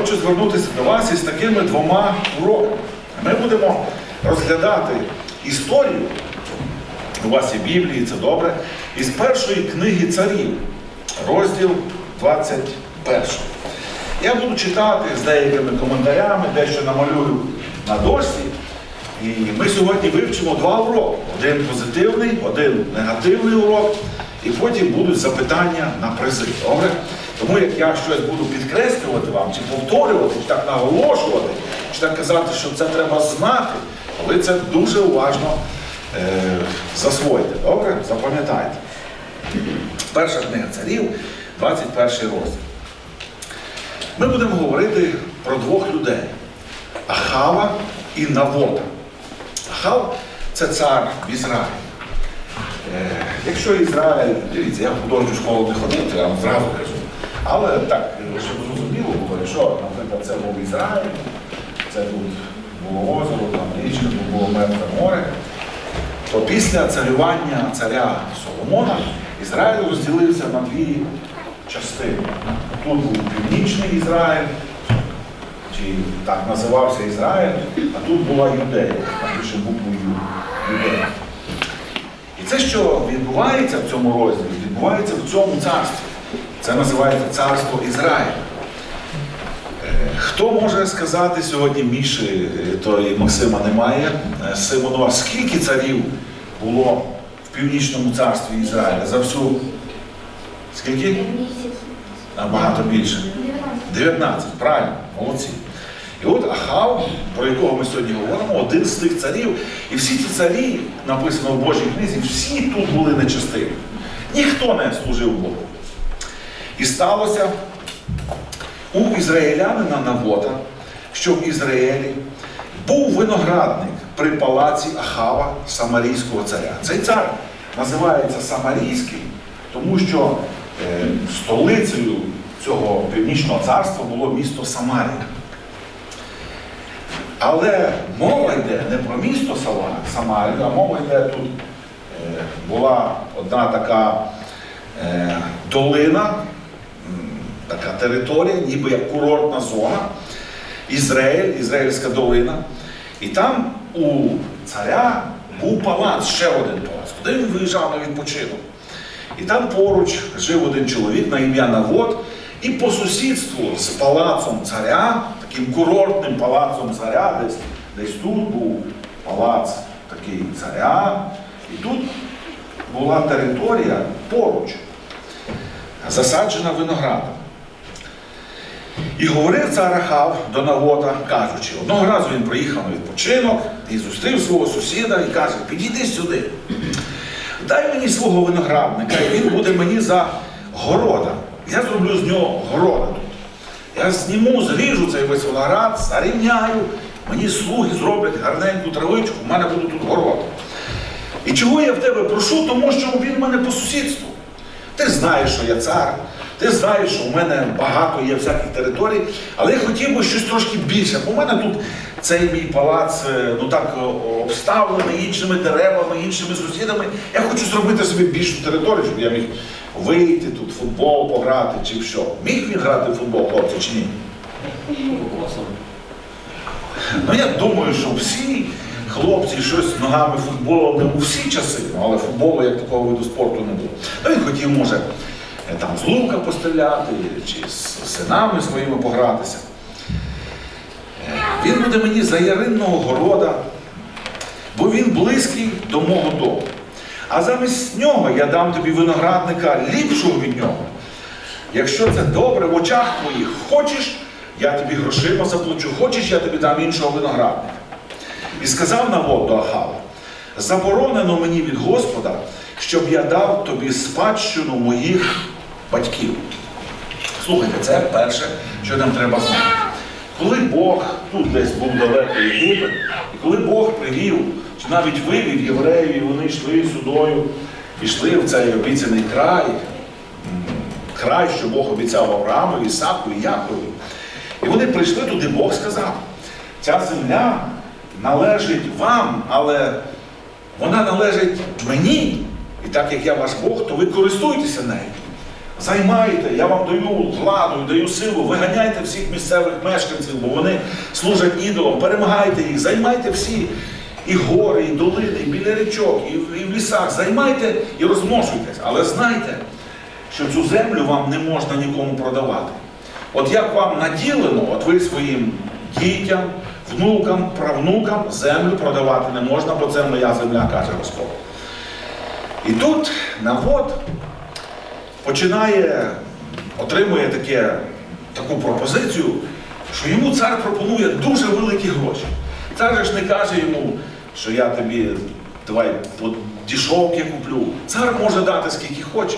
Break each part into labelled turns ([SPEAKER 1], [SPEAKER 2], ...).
[SPEAKER 1] хочу звернутися до вас із такими двома уроками. Ми будемо розглядати історію. У вас є Біблії, це добре. Із першої книги царів, розділ 21. Я буду читати з деякими коментарями, дещо намалюю на дошці. І ми сьогодні вивчимо два уроки: один позитивний, один негативний урок, і потім будуть запитання на призи. Добре? Тому як я щось буду підкреслювати вам, чи повторювати, чи так наголошувати, чи так казати, що це треба знати, ви це дуже уважно е, засвоїте. Добре? Запам'ятайте. Перша книга царів, 21 розділ. Ми будемо говорити про двох людей Ахава і Навота. Ахав це цар в Ізраїлі. Е, якщо Ізраїль, дивіться, я в художню школу не ходив, я вам зразу кажу. Але так, щоб зрозуміло було, якщо, наприклад, це був Ізраїль, це тут було озеро, там річка, тут було мертве море, то після царювання царя Соломона Ізраїль розділився на дві частини. Тут був північний Ізраїль, чи так називався Ізраїль, а тут була Юдея, напише букву Ю. Юдея. І це, що відбувається в цьому розділі, відбувається в цьому царстві. Це називається царство Ізраїля. Е, Хто може сказати сьогодні Міші, е, то і Максима немає, е, Симонова, скільки царів було в північному царстві Ізраїля за всю скільки? Набагато більше. 19, правильно, молодці. І от Ахав, про якого ми сьогодні говоримо, один з тих царів. І всі ці царі, написано в Божій книзі, всі тут були нечестиві. Ніхто не служив Богу. І сталося у ізраїлянина Навота, що в Ізраїлі був виноградник при палаці Ахава Самарійського царя. Цей цар називається Самарійський, тому що е, столицею цього північного царства було місто Самарія. Але мова йде не про місто Самарію, а мова йде тут е, була одна така е, долина, така територія, ніби як курортна зона, Ізраїль, Ізраїльська долина. І там у царя був палац, ще один палац, куди він виїжджав на відпочинок. І там поруч жив один чоловік на ім'я Навод, і по сусідству з палацом царя, таким курортним палацом царя, десь, десь тут був палац такий царя, і тут була територія поруч, засаджена виноградом. І говорив цар Ахав до Навота, кажучи, одного разу він приїхав на відпочинок і зустрів свого сусіда і каже, підійди сюди. Дай мені свого виноградника, і він буде мені за города. Я зроблю з нього города тут. Я зніму, зріжу цей весь виноград, зарівняю, мені слуги зроблять гарненьку травичку, в мене буде тут город. І чого я в тебе прошу? Тому що він в мене по сусідству. Ти знаєш, що я цар, ти знаєш, що в мене багато є всяких територій, але я хотів би щось трошки більше. Бо в мене тут цей мій палац е, ну так е, обставлений іншими деревами, іншими сусідами. Я хочу зробити собі більшу територію, щоб я міг вийти тут футбол пограти чи що. Міг він грати в футбол, хлопці, чи ні? Ну я думаю, що всі хлопці щось ногами футболу не у всі часи, ну, але футболу як такого виду спорту не було. Ну він хотів, може, там з лука постріляти, чи з синами своїми погратися. Е, Він буде мені за яринного города, бо він близький до мого дому. А замість нього я дам тобі виноградника ліпшого від нього. Якщо це добре в очах твоїх, хочеш, я тобі грошима заплачу, хочеш, я тобі дам іншого виноградника. І сказав Навод до Ахава, заборонено мені від Господа, щоб я дав тобі спадщину моїх батьків. Слухайте, це перше, що нам треба знати. Коли Бог, тут десь був далеко Єгипет, і коли Бог привів, чи навіть вивів євреїв, і вони йшли сюдою, йшли в цей обіцяний край, край, що Бог обіцяв Аврааму, Ісаку і Якові. І вони прийшли туди, Бог сказав, ця земля належить вам, але вона належить мені. І так як я ваш Бог, то ви користуйтеся нею. Займайте, я вам даю владу, даю силу, виганяйте всіх місцевих мешканців, бо вони служать ідолам, перемагайте їх, займайте всі. І гори, і долини, і біля річок, і і в лісах. Займайте і розмножуйтесь. Але знайте, що цю землю вам не можна нікому продавати. От як вам наділено, от ви своїм дітям, внукам, правнукам землю продавати не можна, бо це моя земля, каже Господь. І тут навод починає, отримує таке, таку пропозицію, що йому цар пропонує дуже великі гроші. Цар же ж не каже йому, що я тобі давай от дішовки куплю. Цар може дати скільки хоче.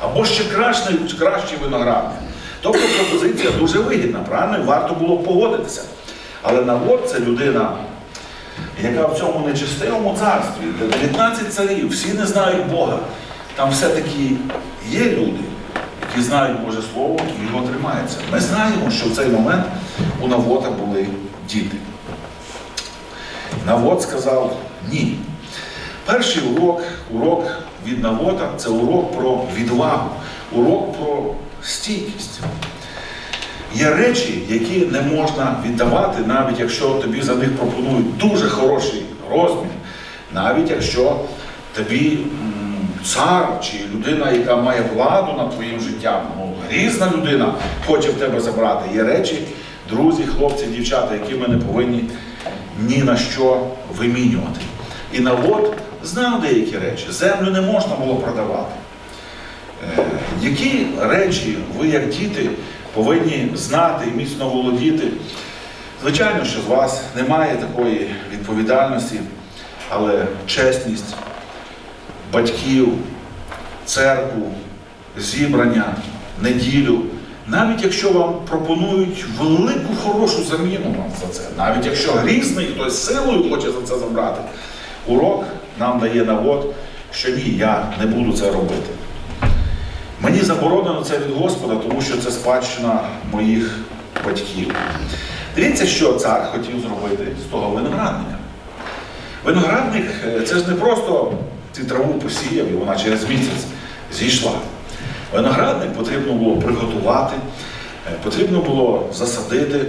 [SPEAKER 1] Або ще кращий, кращий виноградник. Тобто пропозиція дуже вигідна, правильно? І варто було б погодитися. Але навод це людина, яка в цьому нечистивому царстві, де 19 царів, всі не знають Бога. Там все-таки є люди, які знають Боже Слово і його тримаються. Ми знаємо, що в цей момент у Навота були діти. Навод сказав ні. Перший урок, урок від Навота це урок про відвагу, урок про стійкість. Є речі, які не можна віддавати, навіть якщо тобі за них пропонують дуже хороший розмір, навіть якщо тобі цар чи людина, яка має владу над твоїм життям, ну, різна людина хоче в тебе забрати. Є речі, друзі, хлопці, дівчата, які ми не повинні ні на що вимінювати. І навод знав деякі речі. Землю не можна було продавати. Е, Які речі ви, як діти, повинні знати і міцно володіти? Звичайно, що з вас немає такої відповідальності, але чесність батьків, церкву, зібрання, неділю, навіть якщо вам пропонують велику хорошу заміну вам за це, навіть якщо грізний хтось силою хоче за це забрати, урок нам дає навод, що ні, я не буду це робити. Мені заборонено це від Господа, тому що це спадщина моїх батьків. Дивіться, що цар хотів зробити з того виноградника. Виноградник е, це ж не просто ти траву посіяв і вона через місяць зійшла. Виноградник потрібно було приготувати, е, потрібно було засадити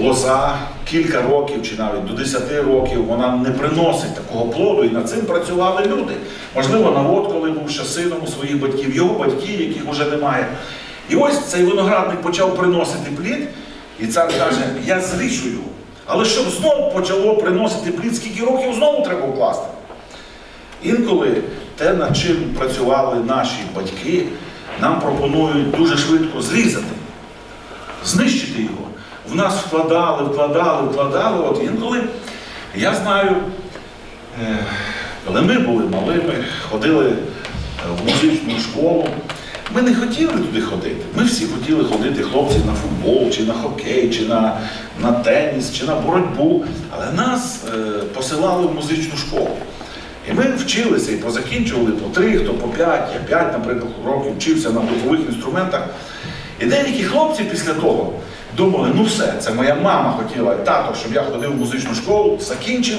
[SPEAKER 1] лоза кілька років чи навіть до 10 років вона не приносить такого плоду, і над цим працювали люди. Можливо, навод, коли був ще сином у своїх батьків, його батьки, яких вже немає. І ось цей виноградник почав приносити плід, і цар каже, я зріжу його. Але щоб знову почало приносити плід, скільки років знову треба вкласти. Інколи те, над чим працювали наші батьки, нам пропонують дуже швидко зрізати, знищити його. В нас вкладали, вкладали, вкладали. От інколи я знаю, е, коли ми були малими, ходили е, в музичну школу. Ми не хотіли туди ходити. Ми всі хотіли ходити, хлопці, на футбол, чи на хокей, чи на, на теніс, чи на боротьбу. Але нас е, посилали в музичну школу. І ми вчилися і позакінчували по три, хто по п'ять, я п'ять, наприклад, років вчився на духових інструментах. І деякі хлопці після того думали, ну все, це моя мама хотіла, тато, щоб я ходив в музичну школу, закінчив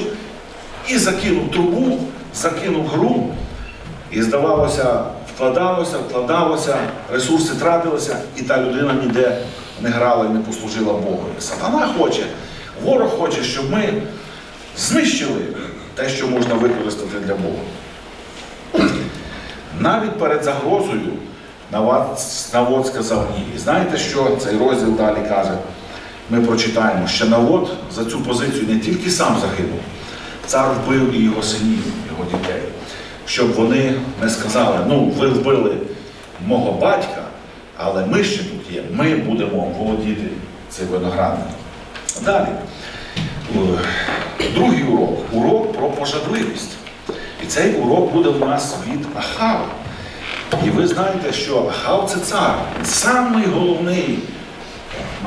[SPEAKER 1] і закинув трубу, закинув гру. І здавалося, вкладалося, вкладалося, ресурси тратилися, і та людина ніде не грала і не послужила Богу. Сатана хоче, ворог хоче, щоб ми знищили те, що можна використати для Бога. Навіть перед загрозою Навод, сказав ні. І знаєте, що цей розділ далі каже? Ми прочитаємо, що Навод за цю позицію не тільки сам загинув, цар вбив і його синів, його дітей, щоб вони не сказали, ну, ви вбили мого батька, але ми ще тут є, ми будемо володіти цим виноградником. Далі. Е, Другий урок урок про пожадливість. І цей урок буде в нас від Ахава. І ви знаєте, що Ахав це цар, самий головний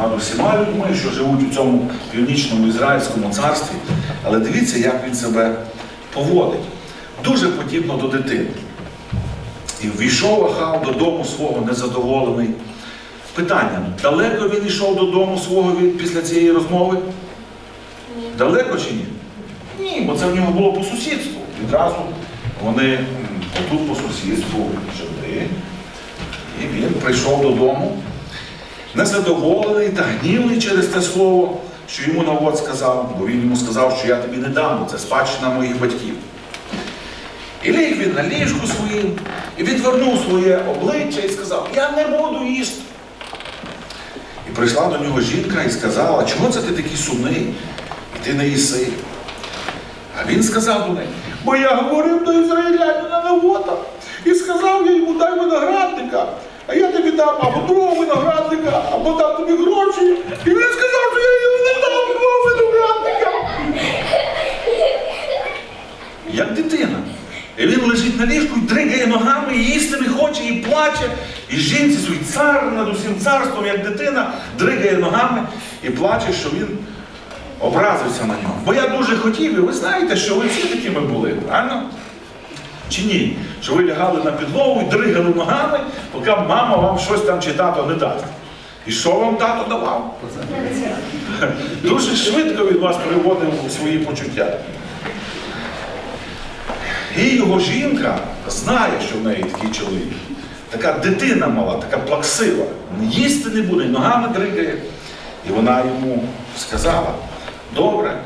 [SPEAKER 1] над усіма людьми, що живуть у цьому північному ізраїльському царстві. Але дивіться, як він себе поводить. Дуже подібно до дитини. І ввійшов Ахав додому свого незадоволений. Питання: далеко він йшов додому свого після цієї розмови? Далеко чи ні? Ні, бо це в нього було по сусідству. Відразу вони м, отут по сусідству жили. І він прийшов додому, незадоволений та гнівний через те слово, що йому Навод сказав, бо він йому сказав, що я тобі не дам, бо це спадщина моїх батьків. І ліг він на ліжку своїм, і відвернув своє обличчя і сказав, я не буду їсти. І прийшла до нього жінка і сказала, чого це ти такий сумний? Ти не їси. А він сказав до неї, бо я говорив до ізраїлянина Навота і сказав я йому, дай виноградника, а я тобі дам або другого виноградника, або дам тобі гроші. І він сказав, що я йому не дам другого виноградника. Як дитина. І він лежить на ліжку і дригає ногами, і їсти не хоче, і плаче. І жінці свій цар над усім царством, як дитина, дригає ногами і плаче, що він образився на нього. Бо я дуже хотів, і ви знаєте, що ви всі такими були, правильно? Чи ні? Що ви лягали на підлогу і дригали ногами, поки мама вам щось там чи тато не дасть. І що вам тато давав? Дуже швидко він вас приводив свої почуття. І його жінка знає, що в неї такий чоловік. Така дитина мала, така плаксива. Їсти не буде, ногами дригає. І вона йому сказала: добре,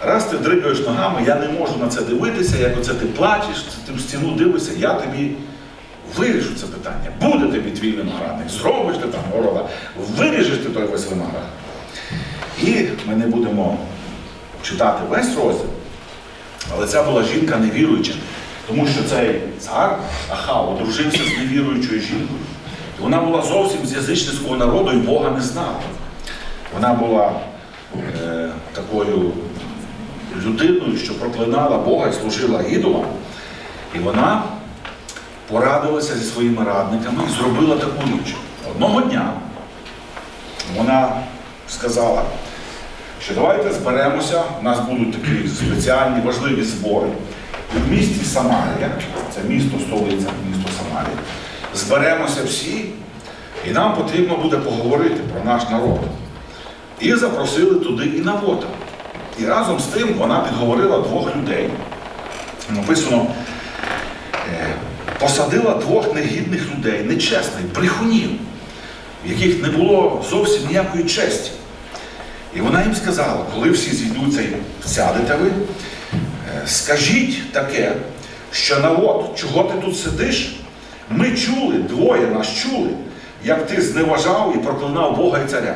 [SPEAKER 1] раз ти дригаєш ногами, я не можу на це дивитися, як оце ти плачеш, ти в стіну дивишся, я тобі вирішу це питання. Буде тобі твій виноградник, зробиш ти там города, виріжеш ти той весь виноград. І ми не будемо читати весь розділ. Але ця була жінка невіруюча, тому що цей цар Ахав одружився з невіруючою жінкою. І вона була зовсім з язичницького народу і Бога не знала. Вона була е, такою людиною, що проклинала Бога і служила ідолам. І вона порадилася зі своїми радниками і зробила таку річ. Одного дня вона сказала, що давайте зберемося, у нас будуть такі спеціальні важливі збори. І в місті Самарія, це місто, столиця, місто Самарія, зберемося всі, і нам потрібно буде поговорити про наш народ. І запросили туди і Навота. І разом з тим вона підговорила двох людей. Написано, е, посадила двох негідних людей, нечесних, брехунів, в яких не було зовсім ніякої честі. І вона їм сказала, коли всі зійдуться і сядете ви, е, скажіть таке, що народ, чого ти тут сидиш, ми чули, двоє нас чули, як ти зневажав і проклинав Бога і царя.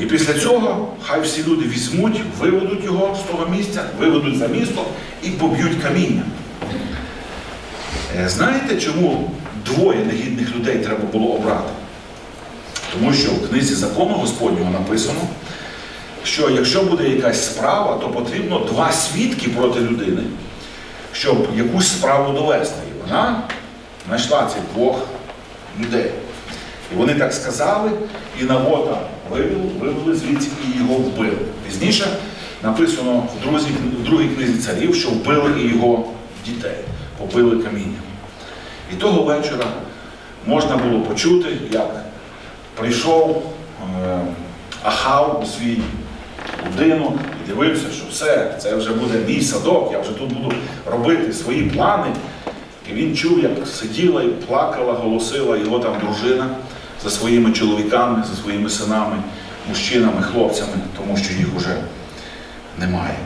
[SPEAKER 1] І після цього хай всі люди візьмуть, виведуть його з того місця, виведуть за місто і поб'ють каміння. Е, Знаєте, чому двоє негідних людей треба було обрати? Тому що в книзі закону Господнього написано, що якщо буде якась справа, то потрібно два свідки проти людини, щоб якусь справу довести. І вона знайшла цих двох людей. І вони так сказали, і Навота вивели, звідси і його вбили. Пізніше написано в другій, в другій книзі царів, що вбили і його дітей, побили камінням. І того вечора можна було почути, як прийшов е, Ахав у свій будинок і дивився, що все, це вже буде мій садок, я вже тут буду робити свої плани. І він чув, як сиділа і плакала, голосила його там дружина за своїми чоловіками, за своїми синами, мужчинами, хлопцями, тому що їх уже немає.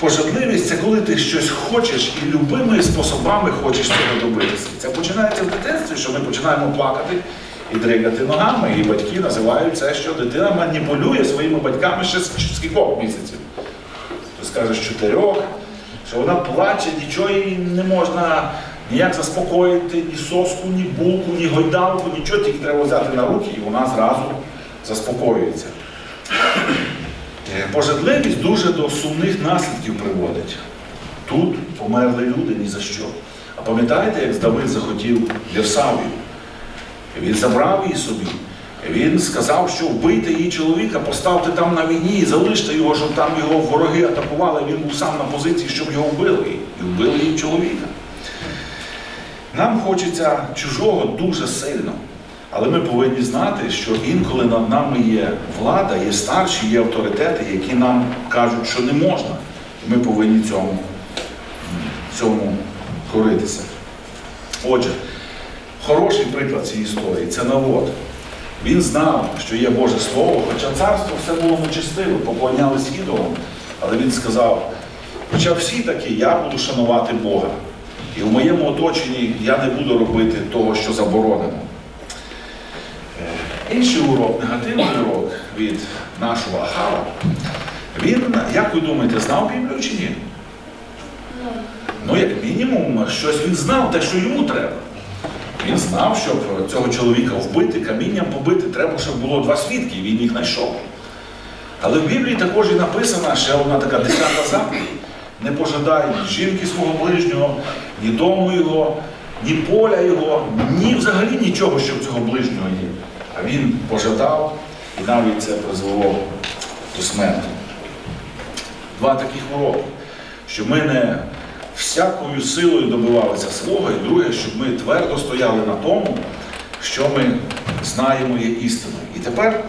[SPEAKER 1] Пожадливість це коли ти щось хочеш і любими способами хочеш цього добитися. Це починається в дитинстві, що ми починаємо плакати і дригати ногами, і батьки називають це, що дитина маніпулює своїми батьками ще з кількох місяців. Хтось каже, з чотирьох, що вона плаче, нічого їй не можна ніяк заспокоїти, ні соску, ні булку, ні гойдалку, нічого, тільки треба взяти на руки, і вона зразу заспокоюється. Е, Пожадливість дуже до сумних наслідків приводить. Тут померли люди ні за що. А пам'ятаєте, як Давид захотів Вірсавію? Він забрав її собі. Він сказав, що вбийте її чоловіка, поставте там на війні залиште його, щоб там його вороги атакували. Він був сам на позиції, щоб його вбили. І вбили її чоловіка. Нам хочеться чужого дуже сильно. Але ми повинні знати, що інколи над нами є влада, є старші, є авторитети, які нам кажуть, що не можна. Ми повинні цьому, цьому коритися. Отже, хороший приклад цієї історії це навод. Він знав, що є Боже Слово, хоча царство все було нечестиве, поклонялись ідолам. Але він сказав, хоча всі такі, я буду шанувати Бога. І в моєму оточенні я не буду робити того, що заборонено. Е, Інший урок, негативний урок від нашого Ахава, він, як ви думаєте, знав Біблію чи ні? Ну, як мінімум, щось він знав, те, що йому треба. Він знав, щоб цього чоловіка вбити, камінням побити, треба, щоб було два свідки, і він їх знайшов. Але в Біблії також і написана ще одна така десята заповідь. Не пожадай жінки свого ближнього, ні дому його, ні поля його, ні взагалі нічого, що цього ближнього є. А він пожадав, і навіть це призвело до смерті. Два таких уроки, що ми не всякою силою добивалися свого, і друге, щоб ми твердо стояли на тому, що ми знаємо є істиною. І тепер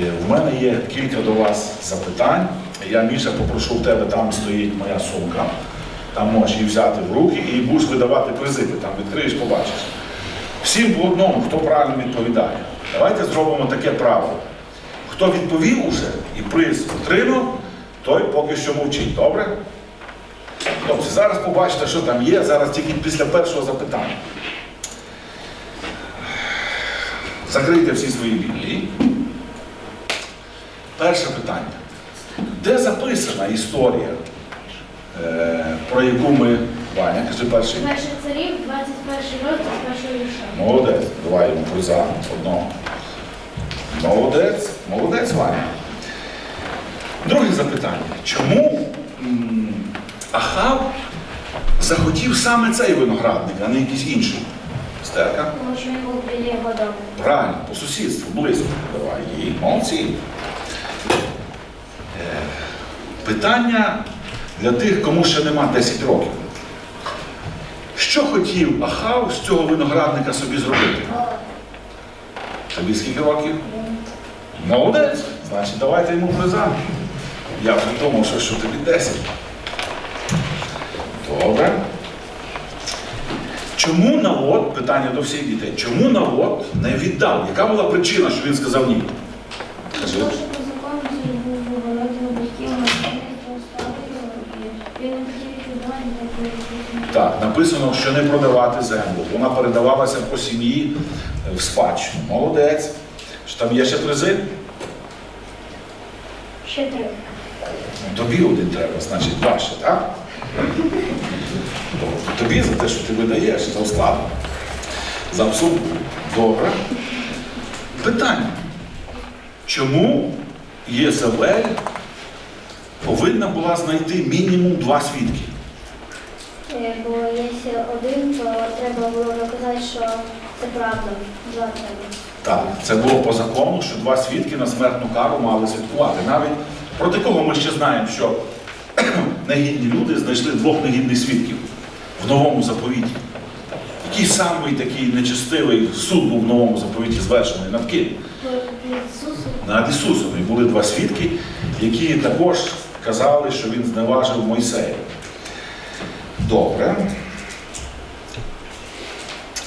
[SPEAKER 1] е, в мене є кілька до вас запитань. Я, Міша, попрошу в тебе, там стоїть моя сумка. Там можеш її взяти в руки і будеш видавати призиви. Там відкриєш, побачиш. Всім по одному, хто правильно відповідає. Давайте зробимо таке правило. Хто відповів уже і приз отримав, той поки що мовчить. Добре? Хлопці, зараз побачите, що там є, зараз тільки після першого запитання. Закрийте всі свої біблії. Перше питання. Де записана історія, про яку ми. Ваня, кажи перший.
[SPEAKER 2] Перший царів, 21 розділ першого вірша.
[SPEAKER 1] Молодець. Давай йому приза одного. Молодець, молодець, Ваня. Друге запитання. Чому Ахав захотів саме цей виноградник, а не якийсь інший? Стерка?
[SPEAKER 2] Тому що він був біля його дому.
[SPEAKER 1] Правильно, по сусідству, близько. Давай її. Молодці. Е, Питання для тих, кому ще нема 10 років. Що хотів Ахав з цього виноградника собі зробити? Тобі скільки років? Молодець. Значить, давайте йому приза. Я вже думав, що, що тобі 10. Добре. Чому навод, питання до всіх дітей, чому навод не віддав? Яка була причина, що він сказав ні? Кажи.
[SPEAKER 2] Тому що по закону цей був голодний батьків, насильництво ставили, і він не хотів віддавати таку
[SPEAKER 1] Так, написано, що не продавати землю. Вона передавалася по сім'ї е, в спадщину. Молодець. Що там є ще призи?
[SPEAKER 2] Ще три.
[SPEAKER 1] Тобі один треба, значить, два ще, так? Тобі за те, що ти видаєш, за складно. За абсурд. Добре. Питання. Чому Єзавель повинна була знайти мінімум два свідки?
[SPEAKER 2] Бо якщо один, то треба було доказати, що це правда. Два треба.
[SPEAKER 1] Так, це було по закону, що два свідки на смертну кару мали свідкувати. Навіть проти кого ми ще знаємо, що негідні люди знайшли двох негідних свідків в новому заповіті. Який самий такий нечестивий суд був в новому заповіті звершений над ким? Над Ісусом. І були два свідки, які також казали, що він зневажив Мойсея. Добре.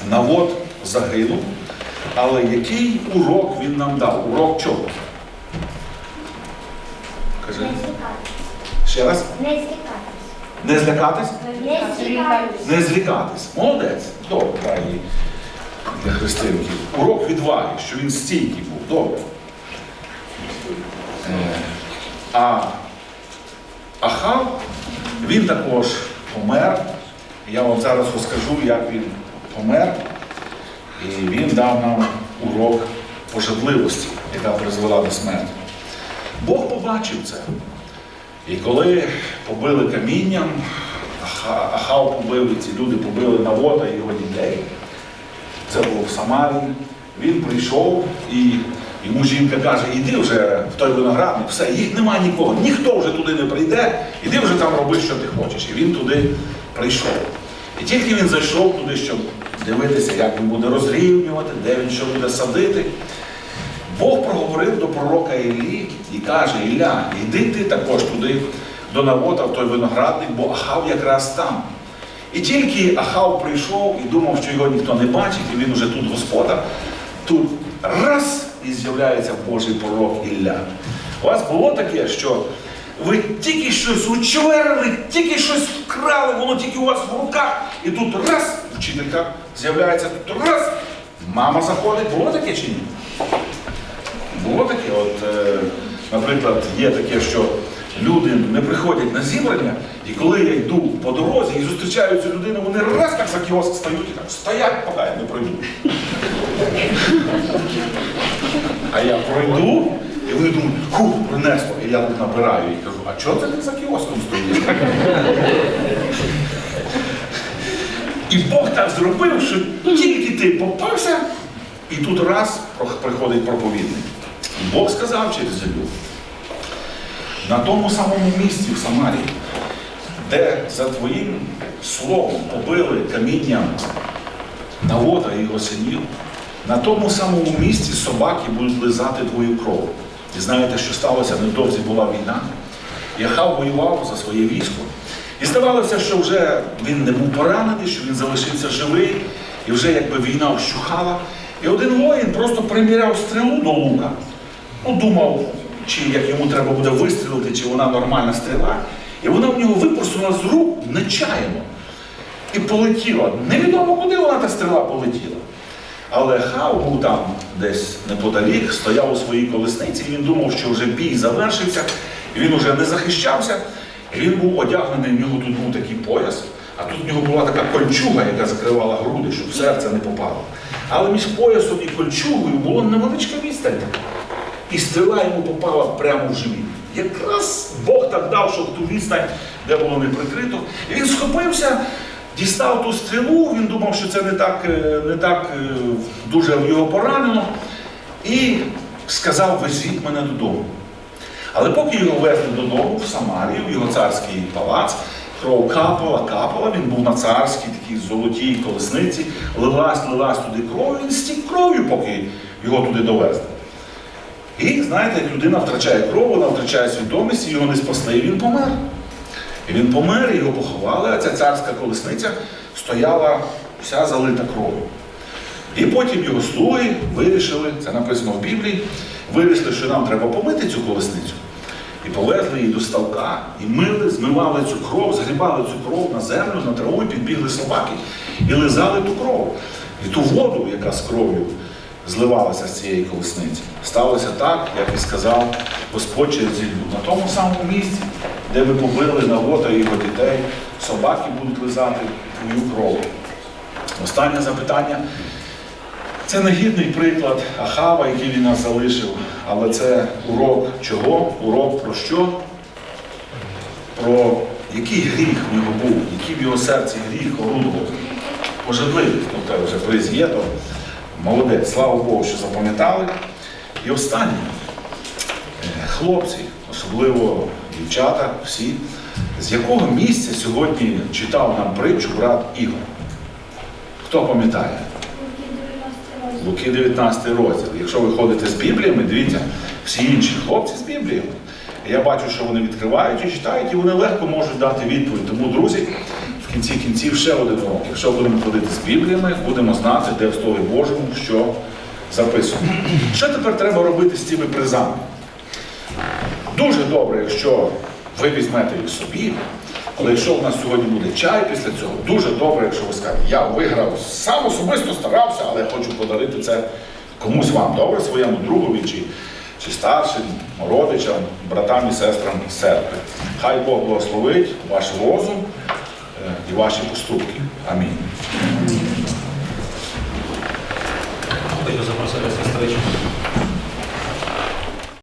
[SPEAKER 1] Навод загинув. Але який урок він нам дав? Урок чого? Кажи.
[SPEAKER 2] не злякатись.
[SPEAKER 1] Ще раз.
[SPEAKER 2] Не злякатись.
[SPEAKER 1] Не злякатись?
[SPEAKER 2] Не злякатись.
[SPEAKER 1] Не злякатись. Молодець. Добре, дай їй для Христинки. Урок відваги, що він стійкий був. Добре. Е, А Ахав, він також помер. Я вам зараз розкажу, як він помер. І він дав нам урок пожадливості, яка призвела до смерті. Бог побачив це. І коли побили камінням, Аха- Ахав побив, і ці люди побили Навота і його дітей. Це було в Самарії. Він прийшов і йому жінка каже, іди вже в той виноградник, все, їх нема нікого, ніхто вже туди не прийде, іди вже там роби, що ти хочеш. І він туди прийшов. І тільки він зайшов туди, щоб дивитися, як він буде розрівнювати, де він що буде садити. Бог проговорив до пророка Іллі і каже, Ілля, йди ти також туди до Навота, в той виноградник, бо Ахав якраз там. І тільки Ахав прийшов і думав, що його ніхто не бачить, і він уже тут господар. Тут раз і з'являється Божий пророк Ілля. У вас було таке, що ви тільки щось учверили, тільки щось вкрали, воно тільки у вас в руках, і тут раз, вчителька з'являється, тут раз, мама заходить. Було таке чи ні? Було таке, от, е, наприклад, є таке, що люди не приходять на зібрання, і коли я йду по дорозі і зустрічаю цю людину, вони раз так за кіоск стають і так стоять, поки я не пройду. Я пройду, і вони думають, ху, принесло. І я тут набираю і кажу, а чого це ти за кіоском стоїш? І Бог так зробив, що тільки ти попався, і тут раз приходить проповідник. Бог сказав через Ілю, на тому самому місці в Самарії, де за твоїм словом побили камінням Навода і його синів, на тому самому місці собаки будуть лизати твою кров. І знаєте, що сталося? Невдовзі була війна. Яхав воював за своє військо. І здавалося, що вже він не був поранений, що він залишився живий, і вже якби війна вщухала. І один воїн просто приміряв стрілу до лука. Ну, думав, чи як йому треба буде вистрілити, чи вона нормальна стріла. І вона в нього випорснула з рук нечаянно. І полетіла. Невідомо, куди вона та стріла полетіла. Але Хав був там десь неподалік, стояв у своїй колесниці, і він думав, що вже бій завершився, і він вже не захищався. І він був одягнений, в нього тут був такий пояс, а тут в нього була така кольчуга, яка закривала груди, щоб серце не попало. Але між поясом і кольчугою було невеличка відстань. І стріла йому попала прямо в живіт. Якраз Бог так дав, щоб ту відстань, де було не прикрито. І він схопився, дістав ту стрілу, він думав, що це не так, е, не так е, дуже його поранено, і сказав, везіть мене додому. Але поки його везли додому, в Самарію, в його царський палац, кров капала, капала, він був на царській такій золотій колесниці, лилась, лилась туди кров, він стік кров'ю, поки його туди довезли. І знаєте, як людина втрачає кров, вона втрачає свідомість, його не спасли, і він помер. І він помер, його поховали, а ця царська колесниця стояла вся залита кров'ю. І потім його слуги вирішили, це написано в Біблії, вирішили, що нам треба помити цю колесницю. І повезли її до ставка, і мили, змивали цю кров, згрібали цю кров на землю, на траву, і підбігли собаки і лизали ту кров. І ту воду, яка з кров'ю зливалася з цієї колесниці. Сталося так, як і сказав Господь через Іллю. На тому самому місці, де ви побили Навода і його дітей, собаки будуть лизати твою кров. Останнє запитання. Це негідний приклад Ахава, який він нас залишив, але це урок чого? Урок про що? Про який гріх в нього був, який в його серці гріх орудував. Пожадливість, те вже приз молодець, слава Богу, що запам'ятали. І останнє, Е, хлопці, особливо дівчата, всі, з якого місця сьогодні читав нам притчу брат Ігор? Хто пам'ятає?
[SPEAKER 2] Луки 19 розділ.
[SPEAKER 1] Луки 19 розділ. Якщо ви ходите з Бібліями, дивіться, всі інші хлопці з Бібліями. Я бачу, що вони відкривають і читають, і вони легко можуть дати відповідь. Тому, друзі, в кінці кінців ще один урок. Якщо будемо ходити з Бібліями, будемо знати, де в Слові Божому що записано. Що тепер треба робити з цими призами? Дуже добре, якщо ви візьмете їх собі, але якщо у нас сьогодні буде чай після цього, дуже добре, якщо ви скажете, я виграв, сам особисто старався, але хочу подарити це комусь вам добре, своєму другові чи, чи старшим, родичам, братам і сестрам з церкви. Хай Бог благословить ваш розум і ваші поступки. Амінь.
[SPEAKER 3] Запросити сестричку.